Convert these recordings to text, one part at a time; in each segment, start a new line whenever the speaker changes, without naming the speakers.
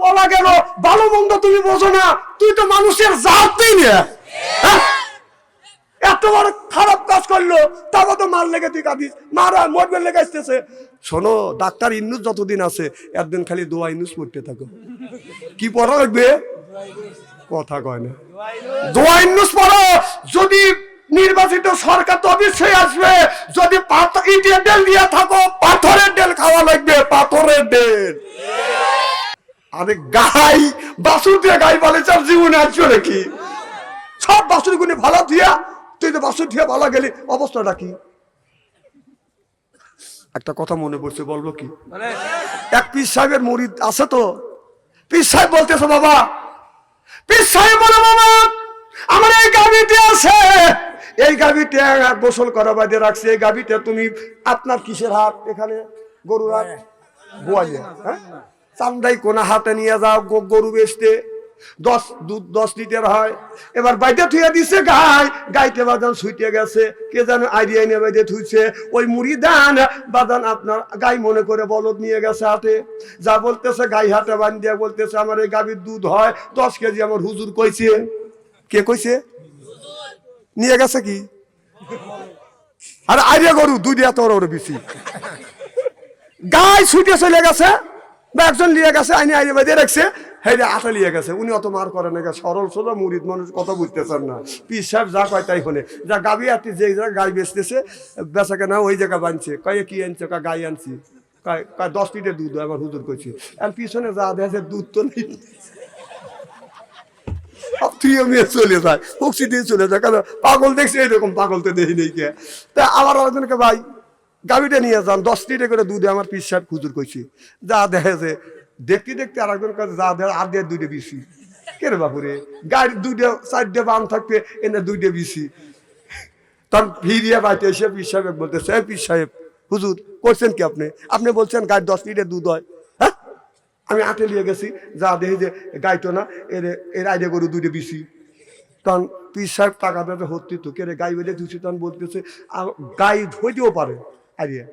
পলা গেল ভালো মন্দ তুমি বোঝো না। তুই তো মানুষের জাতই না? হ্যাঁ? এত বড় খারাপ কাজ করল তারপর তো মার লেগে তুই কাঁদিস। মারা মরবে লেগে আসতেছে। শোনো, ডাক্তার ইন্নুস যতদিন আছে, একদিন খালি দোয়া ইন্নুস পড়তে থাকো। কি পড়া লাগবে? কথা কয় না। দোয়া ইন্নুস পড়ো। যদি নির্বাচিত সরকার তো অবশ্যই আসবে। যদি পাথর ইটের ডেল দিয়ে থাকো, পাথরের ডেল খাওয়া লাগবে, পাথরের ডেল। আরে গাই বাসুর দিয়ে গাই বলে চার জীবনে আসছো নাকি? সব বাসুর গুলি ভালো দিয়া তুই তো বাসুর দিয়ে ভালো গেলি অবস্থাটা কি? একটা কথা মনে পড়ছে বলব কি? এক পীর সাহেবের মুরিদ আছে তো? পীর সাহেব বলতেছে বাবা পীর সাহেব বলে বাবা আমার এই গাবিতে আছে। এই গাবিতে গোসল করা বাদে রাখছে এই গাবিতে তুমি আপনার কিসের হাত? এখানে গরুর হাত? বোয়ালে হ্যাঁ? চান্দাই কোনা হাতে নিয়ে যাও গরু বেচতে। দশ দুধ দশ লিটার হয়। এবার বাইতে থুয়ে দিছে গাই। গাইতে বাদান ছুটে গেছে। কে যেন আইডিয়া নিয়ে বাইতে থুইছে। ওই মুড়ি দান বাদান আপনার গাই মনে করে বলদ নিয়ে গেছে হাতে যা বলতেছে গাই হাতে বান দিয়ে বলতেছে, আমার এই গাভীর দুধ হয়, দশ কেজি আমার হুজুর কইছে। কে কইছে? নিয়ে গেছে কি? আর আইডিয়া গরু তোর ওর বেশি গাই ছুটে চলে গেছে। বা একজন লিয়ে গেছে, আইনি আইনি বাজে রাখছে হেই রে আটা লিয়ে গেছে। উনি অত মার করে না সরল সোজা মুরিদ মানুষ, কথা বুঝতেছেন না। পিস সাহেব যা কয় তাই হলে যা গাবি আটি যে জায়গায় গাই বেচতেছে, বেচা কেনা ওই জায়গা বানছে কয়ে কি আনছে? কয়, গাই আনছি। কয় দশ লিটার দুধ আমার হুজুর কইছি। আর পিছনে যা দেখে দুধ তো নেই। আমি চলে যায় চলে যায়। পাগল দেখছি, এরকম পাগল তো দেখি নেই কে। তা আবার আরেকজনকে ভাই গাড়িটা নিয়ে যান, দশ লিটার করে দুধে আমার পিস সাহেব খুচুর কইছি। যা দেখে যে, দেখতে দেখতে আর একজন কাছে যা দেখে আর দিয়ে দুইটা বেশি কে রে বাপুরে গাড়ি দুইটা, চারটে বাম থাকবে এনে দুইটা বেশি তখন ফিরিয়ে বাড়িতে এসে পিস সাহেব বলতেছে, "এই পিস সাহেব, হুজুর, করছেন কি আপনি? আপনি বলছেন গাড়ি দশ লিটার দুধ হয়। হ্যাঁ? আমি আটে নিয়ে গেছি, যা দেখি যে গাইতো না, এর এর আইডে গরু দুইটা বেশি তখন পিস সাহেব টাকা দেবে হত্যি তো কে রে, গাই বেঁধে ধুছি তখন বলতেছে গাই হইতেও পারে। আরিয়া।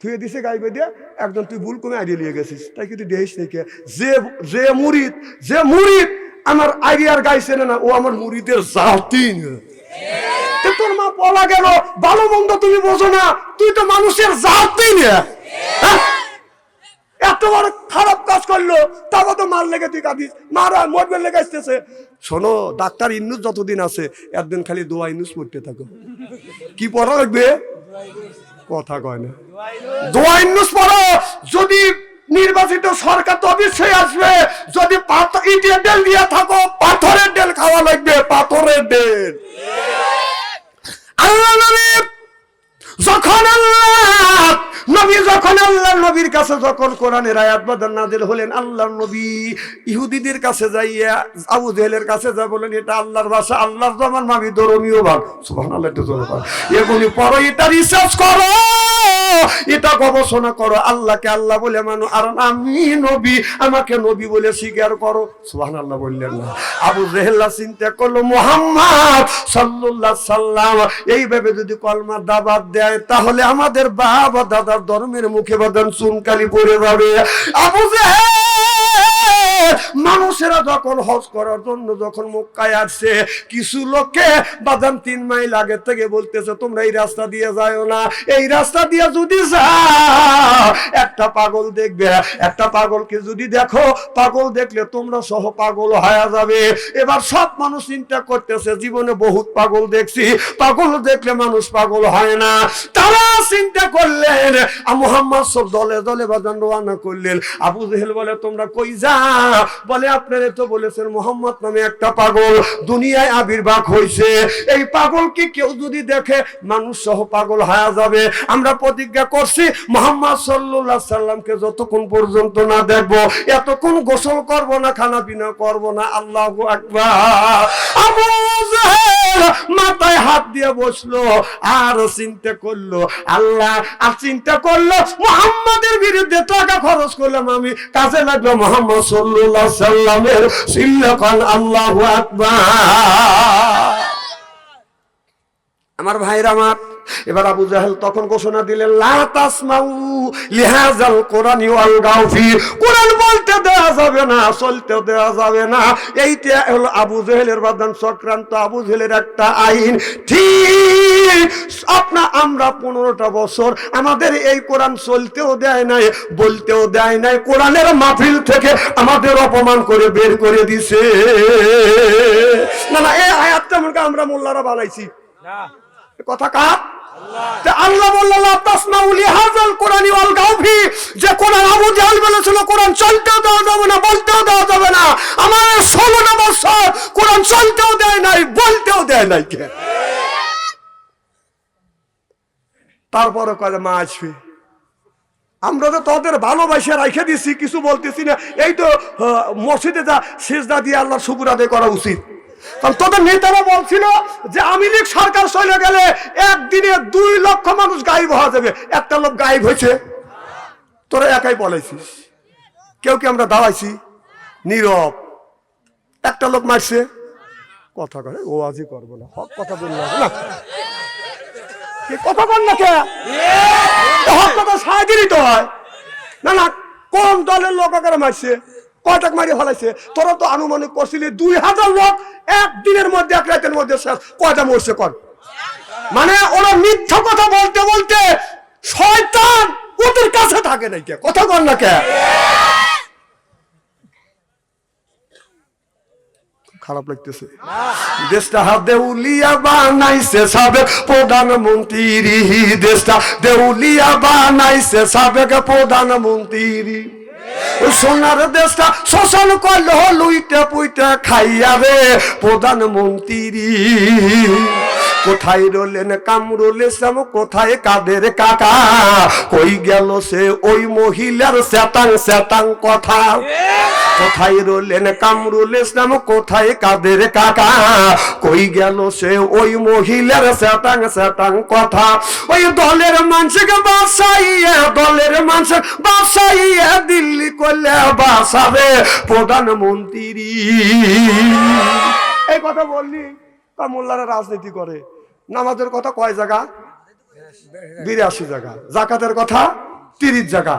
থুয়ে দিছে গাই বেঁধে একজন তুই ভুল করে আইডিয়া নিয়ে গেছিস। তাই কিন্তু দেখিস নাকি যে যে মুরিদ যে মুরিদ আমার আইডিয়ার গাই চেনে না, ও আমার মুরিদের জাতি। তোর মা পলা গেল, ভালো মন্দ তুমি বোঝো না, তুই তো মানুষের জাতি না। হ্যাঁ? এত বড় খারাপ কাজ করল, তারপর তো মার লেগে তুই কাঁদিস, মারা মরবে লেগে আসতেছে। শোনো, ডাক্তার ইন্নুস যতদিন আছে, একদিন খালি দোয়া ইন্নুস পড়তে থাকো। কি পড়া লাগবে? কথা কয় না। দোয়া ইন্নুস পড়ো, যদি নির্বাচিত সরকার তো অবশ্যই আসবে, যদি ডেল দিয়ে থাকো, পাথরের ডেল খাওয়া লাগবে, পাথরের ডেল। আল্লাহ যখন আল্লাহ নবী যখন আল্লাহ নবীর কাছে যখন কোরআনের আয়াত নাজিল হলেন, আল্লাহ নবী ইহুদিদের কাছে যাইয়া আবু জেহেলের কাছে যা বলেন, এটা আল্লাহর ভাষা, আল্লাহর জমান মামি ধর্মীয় ভাগ। সুবহানাল্লাহ, একটু জোরে। এগুলি পড়ো, এটা রিসার্চ করো। এটা গবেষণা করো, আল্লাহকে আল্লাহ বলে মানো, আর আমি নবী, আমাকে নবী বলে স্বীকার করো। সুবহানাল্লাহ বললেন না। আবু জেহেল্লা চিন্তা করল, মোহাম্মদ সাল্লাহ সাল্লাম এইভাবে যদি কলমা দাবাত দেয়, তাহলে আমাদের বাবা দাদার ধর্মের মুখে বাদান চুনকালি পড়ে যাবে। আবু জেহেল মানুষেরা যখন হজ করার জন্য যখন মক্কায় আসছে, কিছু লোককে বাদাম তিন মাইল আগে থেকে বলতেছে, তোমরা এই রাস্তা দিয়ে যাও না। এই রাস্তা দিয়ে যদি যাও, একটা পাগল দেখবে। একটা পাগলকে যদি দেখো, পাগল দেখলে তোমরা সহ পাগল হয়ে যাবে। এবার সব মানুষ চিন্তা করতেছে, জীবনে বহুত পাগল দেখছি। পাগল দেখলে মানুষ পাগল হয় না। তারা চিন্তা করলেন আর মোহাম্মদ সব দলে দলে বাজান করলেন। আবু জেহেল বলে, তোমরা কই যা বলে, আপনারা তো বলেছেন মোহাম্মদ নামে একটা পাগল। দুনিয়ায় আবির্ভাব হয়েছে এই পাগলকে কেউ যদি দেখে, মানুষ সহ পাগল হয়ে যাবে। আমরা প্রতিজ্ঞা করছি, মোহাম্মদ সাল্লাহ সাল্লামকে যতক্ষণ পর্যন্ত না দেখব, এতক্ষণ গোসল করব না খানা পিনা করব না, আল্লাহ আকবার। মাথায় হাত দিয়ে বসল, আর চিন্তা করল, আল্লাহ, আর চিন্তা করল, মোহাম্মদের বিরুদ্ধে টাকা খরচ করলাম আমি, কাজে লাগল মোহাম্মদ সাল্লাল্লাহু সাল্লামের সিল্লাকান আল্লাহু আকবার। আমার ভাইরা আমার এবার আবু জাহেল তখন ঘোষণা দিলেন লিহাজাল কোরআনি ওয়াল গাউফি কোরআন বলতে দেওয়া যাবে না চলতেও দেওয়া যাবে না। এইটা হলো আবু জেহেলের বাদান আবু জেহেলের একটা আইন। ঠিক আপনা আমরা পনেরোটা বছর আমাদের এই কোরআন চলতেও দেয় নাই, বলতেও দেয় নাই। কোরআনের মাহফিল থেকে আমাদের অপমান করে বের করে দিছে। না না, এই আয়াতটা আমরা মোল্লারা বানাইছি। এ কথা কার? আল্লাহ যে কোরআন আবু জাহেল বলেছিল, কোরআন চলতেও দেওয়া যাবে না, বলতেও দেওয়া যাবে না। আমার বছর কোরআন চলতেও দেয় নাই, বলতেও দেয় নাই কে? তারপরে কয়ে, মা আসবে। আমরা তো তোদের ভালোবাসা রাখে দিছি, কিছু বলতেছি না। এই তো মসজিদে যা সেজদা দিয়ে আল্লাহ শুকুর আদায় করা উচিত। কারণ তোদের নেতারা বলছিল যে আমি লীগ সরকার চলে গেলে একদিনে দুই লক্ষ মানুষ গায়েব হওয়া যাবে। একটা লোক গায়েব হয়েছে। তোরা একাই বলেছিস কেউ কি আমরা দাঁড়াইছি? নীরব। একটা লোক মারছে। কথা করে ও আজই করব না। হক কথা বললাম না। কথা বল না কে? হক কথা সাহায্যই তো হয়। না না, কোন দলের লোক আকারে মারছে? কয়টাক মারি ফেলাইছে? তোরা তো আনুমানিক করছিলি দুই হাজার লোক একদিনের মধ্যে, এক রাতের মধ্যে শেষ। কয়টা মরছে কর মানে ওরা মিথ্যা কথা বলতে বলতে শয়তান ওদের কাছে থাকে নাই কে? কথা বল না কে? খারাপ লাগতেছে। দেশটা দেউলিয়া বানাইছে সাবেক প্রধানমন্ত্রী। দেশটা দেউলিয়া বানাইছে সাবেক প্রধানমন্ত্রী। সোনার দেশটা শোষণ করল লুইটা পুইটা খাইয়াবে প্রধানমন্ত্রী। কোথায় রলেন কামরুল ইসলাম, কোথায় কাদের কাকা? কই গেল সে ওই মহিলার শ্যাতাং শ্যাতাং কথা? কোথায় রলেন কামরুল ইসলাম, কোথায় কাদের কাকা? কই গেল সে ওই মহিলার শ্যাতাং শ্যাতাং কথা? ওই দলের মানুষকে বাসাইয়া, দলের মানুষ বাসাইয়া দিল্লি করলে বাসাবে প্রধানমন্ত্রী। এই কথা বললি? তা মোল্লারা রাজনীতি করে। নামাজের কথা কয় জায়গা? বিরাশি জায়গা। জাকাতের কথা তিরিশ জায়গা।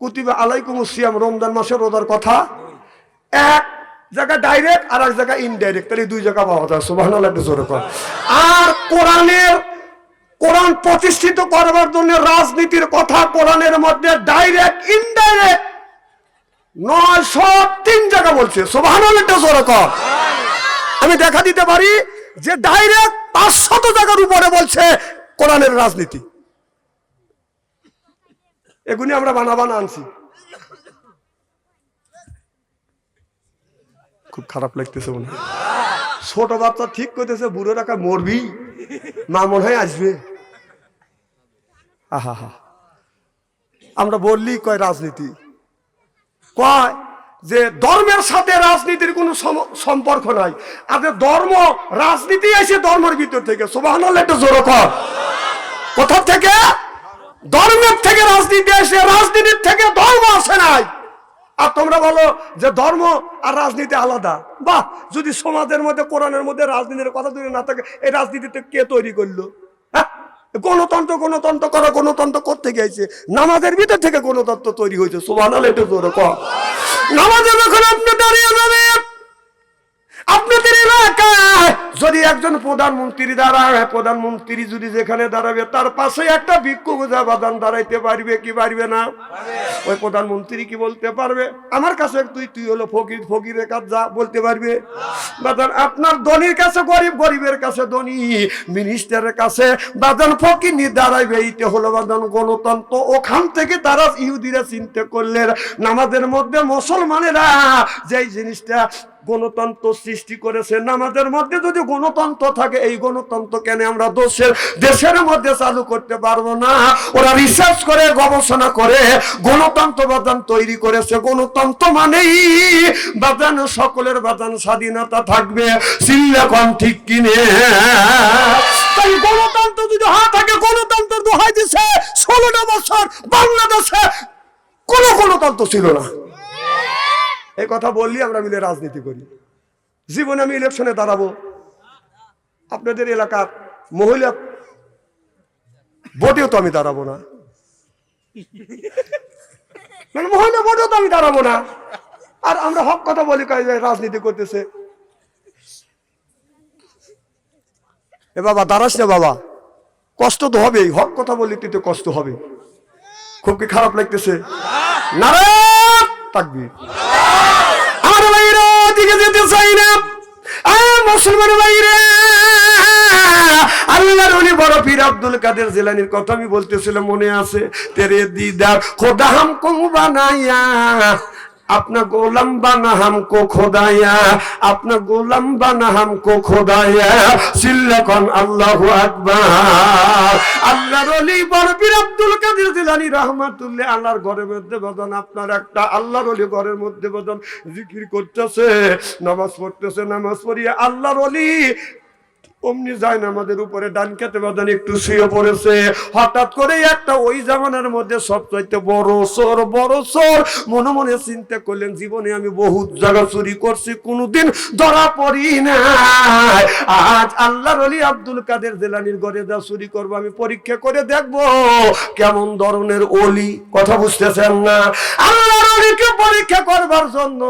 কুতিবা আলাইকুম সিয়াম, রমজান মাসের রোজার কথা এক জায়গা ডাইরেক্ট আর এক জায়গা ইনডাইরেক্ট তাহলে দুই জায়গা পাওয়া যায়। সুবাহ একটু জোরে কর। আর কোরআনের, কোরআন প্রতিষ্ঠিত করবার জন্য রাজনীতির কথা কোরআনের মধ্যে ডাইরেক্ট ইনডাইরেক্ট নয় নয়শো তিন জায়গা বলছে। সুবাহ একটু জোরে কর। আমি দেখা দিতে পারি যে ডাইরেক্ট পাঁচশত জায়গার উপরে বলছে কোরআনের রাজনীতি। এগুলি আমরা বানাবানা আনছি। খুব খারাপ লাগতেছে মনে। ছোট বাচ্চা ঠিক করতেছে, বুড়ো টাকা মরবি, মা মনে হয় আসবে। আহা হা আমরা বললি কয় রাজনীতি। কয়? যে ধর্মের সাথে রাজনীতির কোনো সম- সম্পর্ক নাই। আর ধর্ম, রাজনীতি এসে ধর্মের ভিতর থেকে সোবাহ কোথা থেকে? ধর্মের থেকে রাজনীতি এসে রাজনীতির থেকে ধর্ম আসে নাই। আর তোমরা বলো যে ধর্ম আর রাজনীতি আলাদা। বাহ, যদি সমাজের মধ্যে, কোরআনের মধ্যে রাজনীতির কথা যদি না থাকে, এই রাজনীতিতে কে তৈরি করল? হ্যাঁ? গণতন্ত্র গণতন্ত্র করা, গণতন্ত্র করতে গেছে নামাজের ভিতর থেকে গণতন্ত্র তৈরি হয়েছে। সোমান একটু জোরে কর। নামাজে যখন আপনি দাঁড়িয়ে যাবেন আপনাদের এলাকায় যদি একজন প্রধানমন্ত্রী দাঁড়ায় প্রধানমন্ত্রী যদি যেখানে দাঁড়াবে, তার পাশে একটা ভিক্ষু বোঝা বাদান দাঁড়াইতে পারবে কি পারবে না? ওই প্রধানমন্ত্রী কি বলতে পারবে? আমার কাছে তুই তুই হলো ফকির, ফকিরের কাজ যা বলতে পারবে? বাদান আপনার ধনির কাছে গরিব, গরিবের কাছে ধনী, মিনিস্টারের কাছে বাদান ফকির নিয়ে দাঁড়াইবে, এইটা হলো বাদান গণতন্ত্র। ওখান থেকে তারা ইহুদিরা চিন্তা করলেন, নামাজের মধ্যে মুসলমানেরা যেই জিনিসটা গণতন্ত্র সৃষ্টি করেছে। নামাজের মধ্যে যদি গণতন্ত্র থাকে, এই গণতন্ত্র কেন আমরা দেশের দেশের মধ্যে চালু করতে পারব না? ওরা রিসার্চ করে, গবেষণা করে, গণতন্ত্র বাদান তৈরি করেছে। গণতন্ত্র মানেই বাদান সকলের বাদান স্বাধীনতা থাকবে। সিল্লাকন ঠিক কিনে। তাই গণতন্ত্র যদি হা থাকে, গণতন্ত্র দোহাই দিছে। ষোলোটা বছর বাংলাদেশে কোনো গণতন্ত্র ছিল না। এই কথা বললি, আমরা মিলে রাজনীতি করি। জীবনে আমি ইলেকশনে দাঁড়াবো। আপনাদের এলাকার মহিলা ভোটেও তো আমি দাঁড়াবো না। মানে মহিলা ভোটেও তো আমি দাঁড়াবো না। আর আমরা হক কথা বলি রাজনীতি করতেছে। এ বাবা, দাঁড়াস না বাবা। কষ্ট তো হবেই। হক কথা বললে তুই তো কষ্ট হবে। খুব কি খারাপ লাগতেছে? নারায়ণ! থাকবি দিকে চাই না। মুসলমান ভাইরা, আল্লাহর উনি বড় পীর আব্দুল কাদের জেলানির কথা আমি বলতেছিলাম, মনে আছে? তেরে দিদার খোদা হামকো বানাইয়া अपना गोलम बना हमको खुदाया अपना गोलम बना हमको खुदाया सिल्लकन আল্লাহু আকবার আল্লাহর ওলি বড় পীর আব্দুল কাদের জিলানী রহমাতুল্লাহ আল্লাহর ঘরের মধ্যে বদন আপনার একটা আল্লাহর ওলি ঘরের মধ্যে বদন জিকির করতেছে নামাজ পড়তেছে নামাজ পড়িয়ে আল্লাহর ওলি অমনি যায় না আমাদের উপরে, ডান খেতে বাদান একটু শুয়ে পড়েছে। হঠাৎ করে একটা ওই জামানার মধ্যে সবচাইতে বড় সর বড় সর। মনে মনে চিন্তা করলেন, জীবনে আমি বহুত জায়গা চুরি করছি, কোনোদিন ধরা পড়ি না আজ আল্লাহর অলি আব্দুল কাদের জেলানির ঘরে যা চুরি করব, আমি পরীক্ষা করে দেখব কেমন ধরনের অলি কথা বুঝতেছেন না? আল্লাহর অলিকে পরীক্ষা করবার জন্য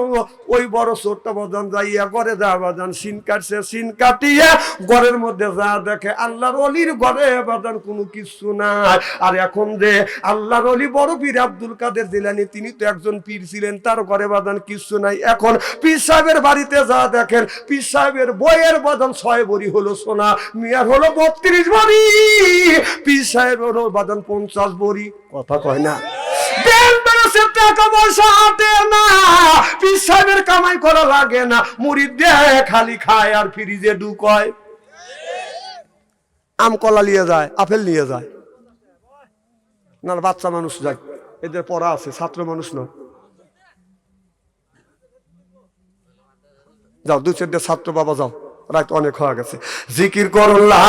ওই বড় চোরটা বাজান যাইয়া ঘরে যা বাজান সিন কাটছে, সিন কাটিয়া ঘরের মধ্যে যা দেখে আল্লাহর অলির ঘরে বাজান কোনো কিছু নাই। আর এখন যে আল্লাহর অলি বড় পীর আব্দুল কাদের দিলানি তিনি তো একজন পীর ছিলেন, তার ঘরে বাজান কিছু নাই। এখন পীর সাহেবের বাড়িতে যা দেখেন, পীর সাহেবের বইয়ের বাজান ছয় বড়ি হলো সোনা মিয়ার হলো বত্রিশ বড়ি পীর সাহেব হলো বাজান পঞ্চাশ বড়ি কথা কয় না। কামাই করা লাগে না। মুড়ি দেয়, খালি খায় আর ফ্রিজে ঢুকয়। আম কলা নিয়ে যায়, আপেল নিয়ে যায়। না বাচ্চা মানুষ যায়। এদের পড়া আছে, ছাত্র মানুষ নয়। যাও দু চারটে ছাত্র বাবা যাও। রাত অনেক হয়ে গেছে। জিকির করল্লা